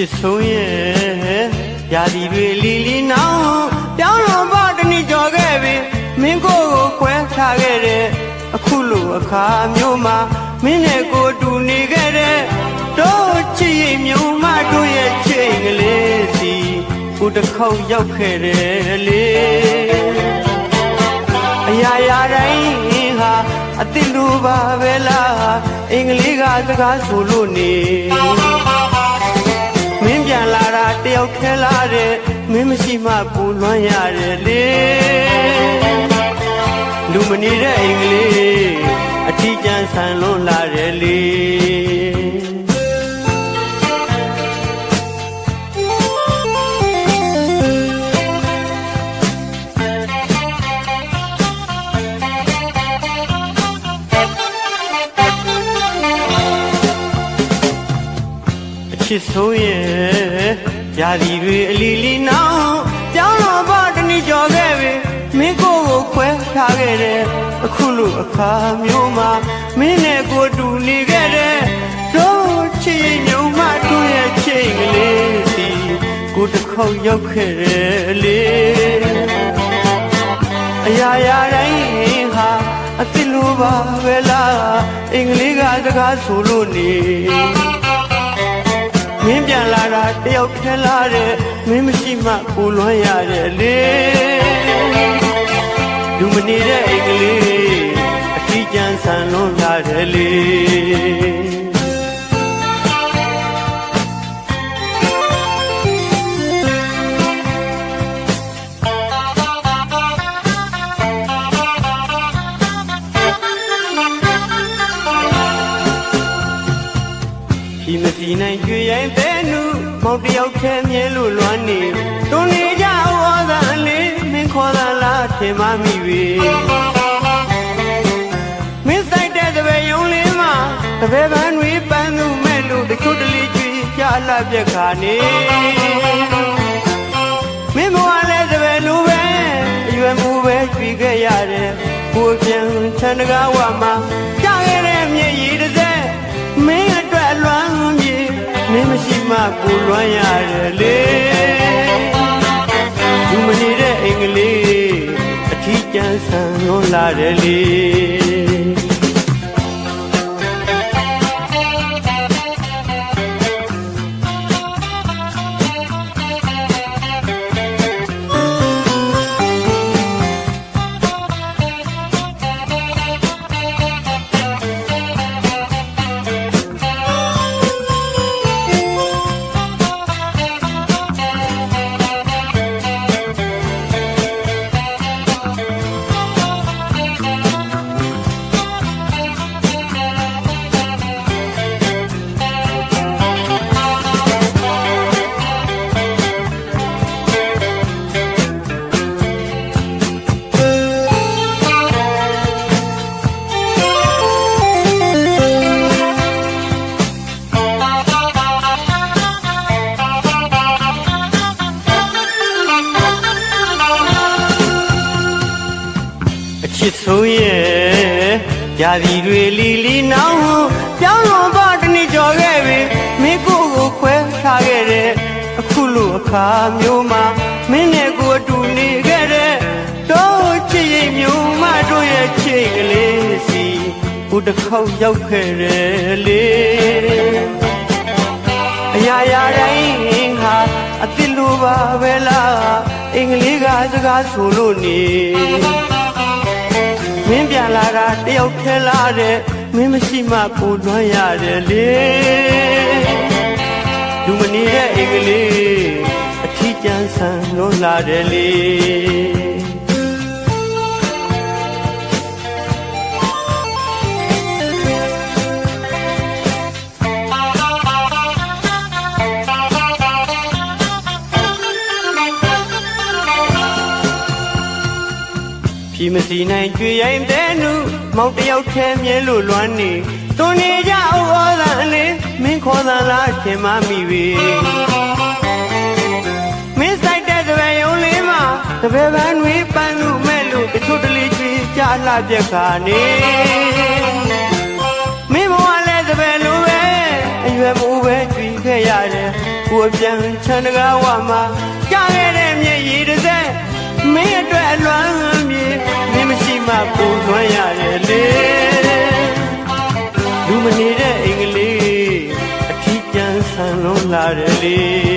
ချစ်ဆုံးရဲ့ရာသီတွေလီလီနောင်ပြောင်းလို့ပါတနည်းကြော်ခဲ့ပြီမင်းကိုယ်ကိုခွဲထားခဲ့တဲ့အခုလိုအခါမျိုးမှာမင်းနဲ့ကိုယ်တူနေခဲ့တဲ့တို့ချစ်ရင်မျိုးမတို့ရဲ့ချိန်ကလေးစီကိုတစ်ခေါက်ရောက်ခဲ့တယ်လေအရာရာတိုင်းဟာအတိလူပါပဲလားအင်္ဂလိပ်ကစကားဆိုလို့နေ ပူလွမ်းရတယ်လေလူမနေတဲ့အင်္ဂလိပ်အထီးကျန်ဆန်လွန်လာတယ်လေအချစ်ဆုံးရဲ့ရာသီတွေအလီလီနောင် လိုအခါမျိုးမှာမင်းနဲ့ကိုယ်တူနေခဲ့တဲ့တို့ချစ်ရင်ညုံမတို့ရဲ့ချိန်ကလေးစီကိုယ်တစ်ခေါက်ရောက်ခဲ့တယ်လေအရာရာတိုင်းဟာအတိလိုပါပဲလားအင်္ဂလိပ်ကစကားဆိုလို့နေမင်းပြန်လာတာတယောက်ခဲလာတဲ့မင်းမရှိမှပူလွမ်းရတယ်လေလူမနေတဲ့အင်္ဂလိပ်အထီး ကျန်ဆန်လွန်လာတယ်လေဒီမစီနိုင်ကြွေရိုင်းတဲ့နုမောင်တယောက်ခဲမြဲလို့လွမ်းနေတွန်းနေကြဝါသာလေးမင်းခေါ်တာလားထင်မှမိပြီ တပည့်ပန်းတွေပန်းသူမဲ့လို့တချို့တလေကြွေကြလာပြက်ခါနေမင်းဘဝလဲတပည့်လူပဲအရွယ်မူပဲကြွေခဲ့ရတယ်ကိုပြန်ချန်တကားဝမှာကြားခဲ့တဲ့မြေရည်တစ်စက်မင်းအတွက်လွမ်းမြေမင်းမရှိမှကိုလွမ်းရတယ်လေလူမနေတဲ့အင်္ဂလိပ်အထီးကျန်ဆန်လွန်လာတယ်လေ စ်ဆုံးရဲ့ရာသီတွေလီလီနောင်ပြောင်းလို့ပါတနည်းကြော်ခဲ့ပြီမင်းကိုယ်ကိုခွဲထားခဲ့တဲ့အခုလိုအခါမျိုးမှာမင်းနဲ့ကိုယ်အတူနေခဲ့တဲ့တို့ချစ်ရင်မျိုးမတို့ရဲ့ချိန်ကလေးစီကိုတစ်ခေါက်ရောက်ခဲ့တယ်လေအရာရာတိုင်းဟာအတိလိုပါပဲလားအင်္ဂလိပ်ကစကားဆိုလို့နေ မင်းပြန်လာတာတယောက်ခဲလာတဲ့မင်းမရှိမှပူလွမ်းရတယ်လေလူမနေတဲ့အင်္ဂလိပ်အထီးကျန်ဆန်လွန်လာတယ်လေ ဖြီမစီနိုင်ကြွေရိုင်းတဲ့နုမောင်တယောက်ထဲမြဲလို့လွမ်းနေတွန်နေကြဩဝါဒလေးမင်းခေါ်တာလားထင်မှမိပြီမင်းဆိုင်တဲ့တပည့်ယုံလေးမှာတပည့်ပန်းတွေပန်းလူမဲ့လို့တချို့တလေကြွေကြလာပြက်ခါနေမင်းဘဝလဲတပည့်လိုပဲအရွယ်မူပဲကြွေခဲ့ရတယ်ကိုအပြန်ချန်တကားဝမှာကြားခဲ့တဲ့မြေရည်တစ်စက် မင်းအတွက်အလွမ်းမြေမင်းမရှိမှပူလွှမ်းရတယ်လေလူမနေတဲ့အိမ်ကလေးအထီးကျန်ဆန်လုံးလာတယ်လေ